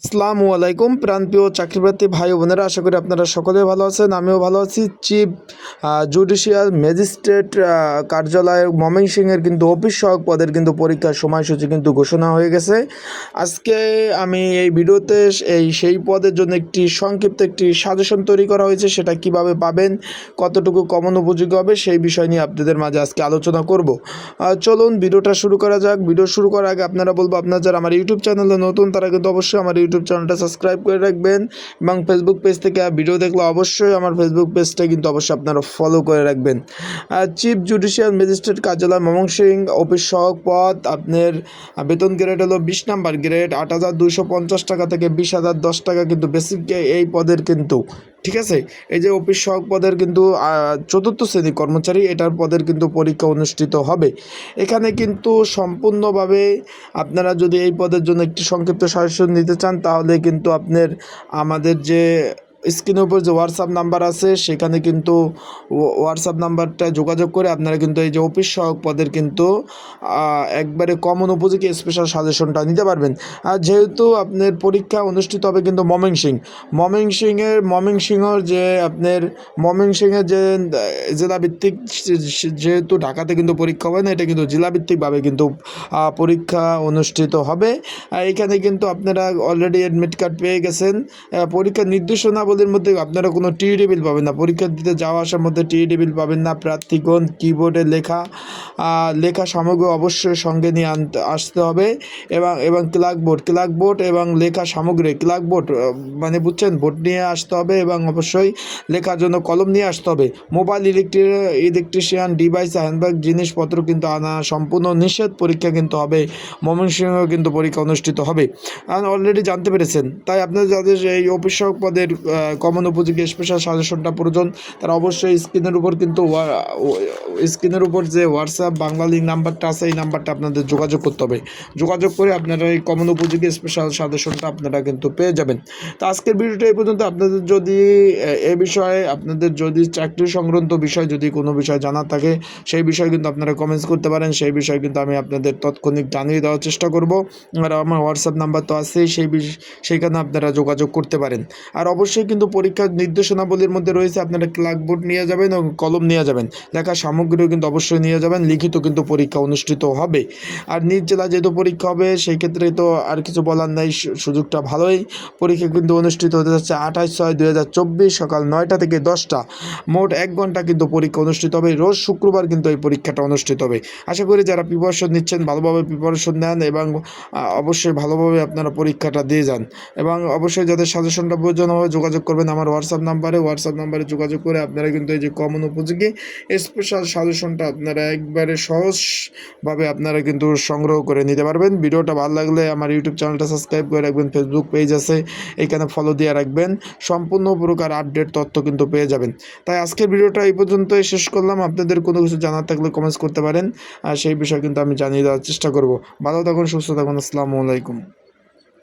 আসসালামু আলাইকুম প্রান্তীয় চাকরিপ্রার্থী ভাই বোনেরা, আশা করি আপনারা সকলে ভালো আছেন, আমিও ভালো আছি। চিফ জুডিশিয়াল ম্যাজিস্ট্রেট কার্যালয়ের ময়মনসিংহের কিন্তু অফিস সহক পদের কিন্তু পরীক্ষার সময়সূচি কিন্তু ঘোষণা হয়ে গেছে। আজকে আমি এই ভিডিওতে এই সেই পদের জন্য একটি সংক্ষিপ্ত একটি সাজেশন তৈরি করা হয়েছে, সেটা কীভাবে পাবেন, কতটুকু কমন উপযোগী হবে, সেই বিষয় নিয়ে আপনাদের মাঝে আজকে আলোচনা করব। চলুন, ভিডিওটা শুরু করা যাক। ভিডিও শুরু করার আগে আপনারা বলব, আপনারা যারা আমার ইউটিউব চ্যানেলে নতুন, তারা কিন্তু অবশ্যই আমার ইউটিউব চ্যানেলটা সাবস্ক্রাইব করে রাখবেন এবং ফেসবুক পেজ থেকে ভিডিও দেখলে অবশ্যই আমার ফেসবুক পেজটা কিন্তু অবশ্যই আপনারা ফলো করে রাখবেন। চিফ জুডিশিয়াল ম্যাজিস্ট্রেট কার্যালয় ময়মনসিং অফিস সহক পদ, আপনার বেতন গ্রেড হলো বিশ নাম্বার গ্রেড আট হাজার দুশো পঞ্চাশ টাকা থেকে বিশ হাজার দশ টাকা কিন্তু বেসিক এই পদের কিন্তু ঠিক আছে? এই যে অফিস সহক পদের কিন্তু চতুর্থ শ্রেণি কর্মচারী, এটার পদের কিন্তু পরীক্ষা অনুষ্ঠিত হবে। এখানে কিন্তু সম্পূর্ণভাবে আপনারা যদি এই পদের জন্য একটি সংক্ষিপ্ত সাজেশন নিতে চান, তাহলে কিন্তু আপনার, আমাদের যে স্ক্রিনের উপর যে হোয়াটসঅ্যাপ নাম্বার আছে, সেখানে কিন্তু হোয়াটসঅ্যাপ নাম্বারটা যোগাযোগ করে আপনারা কিন্তু এই যে অফিস সহক পদের কিন্তু একবারে কমন উপযোগী স্পেশাল সাজেশনটা নিতে পারবেন। আর যেহেতু আপনার পরীক্ষা অনুষ্ঠিত হবে কিন্তু ময়মনসিং ময়মনসিংহের, ময়মনসিংহর যে আপনার, ময়মনসিংহের যে, জেলাভিত্তিক সে- সে- যেহেতু ঢাকাতে কিন্তু পরীক্ষা হবে না, এটা কিন্তু জেলাভিত্তিকভাবে কিন্তু পরীক্ষা অনুষ্ঠিত হবে। এখানে কিন্তু আপনারা অলরেডি অ্যাডমিট কার্ড পেয়ে গেছেন। পরীক্ষার নির্দেশনাবলীর মধ্যে আপনারা কোনো টি টেবিল পাবেন না। পরীক্ষা দিতে যাওয়া আসার মধ্যে টি টেবিল পাবেন না। প্রার্থীগণ কিবোর্ডে লেখা লেখা সামগ্রী অবশ্যই সঙ্গে নিয়ে আনতে, আসতে হবে এবং এবং ক্লার্কবোর্ড ক্লার্কবোর্ড এবং লেখা সামগ্রী ক্লার্কবোর্ড মানে বুঝছেন? বোর্ড নিয়ে আসতে হবে এবং অবশ্যই লেখার জন্য কলম নিয়ে আসতে হবে। মোবাইল ইলেকট্রি ইলেকট্রিশিয়ান ডিভাইস হ্যান্ডব্যাগ জিনিসপত্র কিন্তু আনা সম্পূর্ণ নিষেধ। পরীক্ষা কিন্তু হবে। ময়মনসিংহ কিন্তু পরীক্ষা অনুষ্ঠিত হবে। অলরেডি জানতে পেরেছেন। তাই আপনাদের যাদের এই অফিসক পদের কমন উপযোগী স্পেশাল সাজেশনটা প্রয়োজন, তারা অবশ্যই স্ক্রিনের উপর কিন্তু স্ক্রিনের উপর যে হোয়াটসঅ্যাপ বাংলা লিঙ্ক নাম্বারটা আছে, এই নাম্বারটা আপনাদের যোগাযোগ করতে হবে। যোগাযোগ করে আপনারা এই কমন উপযোগী স্পেশাল সাজেশনটা আপনারা কিন্তু পেয়ে যাবেন। তো আজকের ভিডিওটা এই পর্যন্ত। আপনাদের যদি, এ বিষয়ে, আপনাদের যদি চাকরি সংক্রান্ত বিষয় যদি কোনো বিষয় জানার থাকে, সেই বিষয়ে কিন্তু আপনারা কমেন্টস করতে পারেন। সেই বিষয়ে কিন্তু আমি আপনাদের তৎক্ষণিক জানিয়ে দেওয়ার চেষ্টা করব। আর আমার হোয়াটসঅ্যাপ নাম্বার তো আছেই, সেই সেইখানে আপনারা যোগাযোগ করতে পারেন। আর অবশ্যই কিন্তু পরীক্ষার নির্দেশনাবলীর মধ্যে রয়েছে, আপনারা ক্লাকবোর্ড নিয়ে যাবেন এবং কলম নিয়ে যাবেন। লেখার সামগ্রীও কিন্তু অবশ্যই নিয়ে যাবেন, লিখিত কিন্তু পরীক্ষা অনুষ্ঠিত হবে। আর নিজ জেলা যেহেতু পরীক্ষা হবে, সেই ক্ষেত্রে তো আর কিছু বলার নাই সুযোগটা ভালোই। পরীক্ষা কিন্তু অনুষ্ঠিত হতে যাচ্ছে আঠাশ ছয় চব্বিশ সকাল নয়টা থেকে দশটা। মোট এক ঘণ্টা কিন্তু পরীক্ষা অনুষ্ঠিত হবে, রোজ শুক্রবার কিন্তু এই পরীক্ষাটা অনুষ্ঠিত হবে। আশা করি যারা প্রিপারেশন নিচ্ছেন, ভালোভাবে প্রিপারেশন নেন এবং অবশ্যই ভালোভাবে আপনারা পরীক্ষাটা দিয়ে যান। এবং অবশ্যই যাদের সাজেশনটা প্রয়োজন হবে যোগাযোগ করবেন আমার হোয়াটসঅ্যাপ নাম্বারে হোয়াটসঅ্যাপ নাম্বারে যোগাযোগ করে আপনারা কিন্তু এই যে কমন উপযোগী স্পেশাল সাজেশনটা আপনারা একবারে সহজভাবে আপনারা কিন্তু সংগ্রহ করে নিতে পারবেন। ভিডিওটা ভালো লাগলে আমার ইউটিউব চ্যানেলটা সাবস্ক্রাইব করে রাখবেন। ফেসবুক পেজ আছে, এখানে ফলো দিয়ে রাখবেন। সম্পূর্ণ প্রকার আপডেট তথ্য কিন্তু পেয়ে যাবেন। তাই আজকের ভিডিওটা এই পর্যন্তই শেষ করলাম। আপনাদের কোনো কিছু জানার থাকলে কমেন্টস করতে পারেন। আর সেই বিষয়ে কিন্তু আমি জানিয়ে দেওয়ার চেষ্টা করব। ভালো থাকুন, সুস্থ থাকুন। আসসালামু আলাইকুম।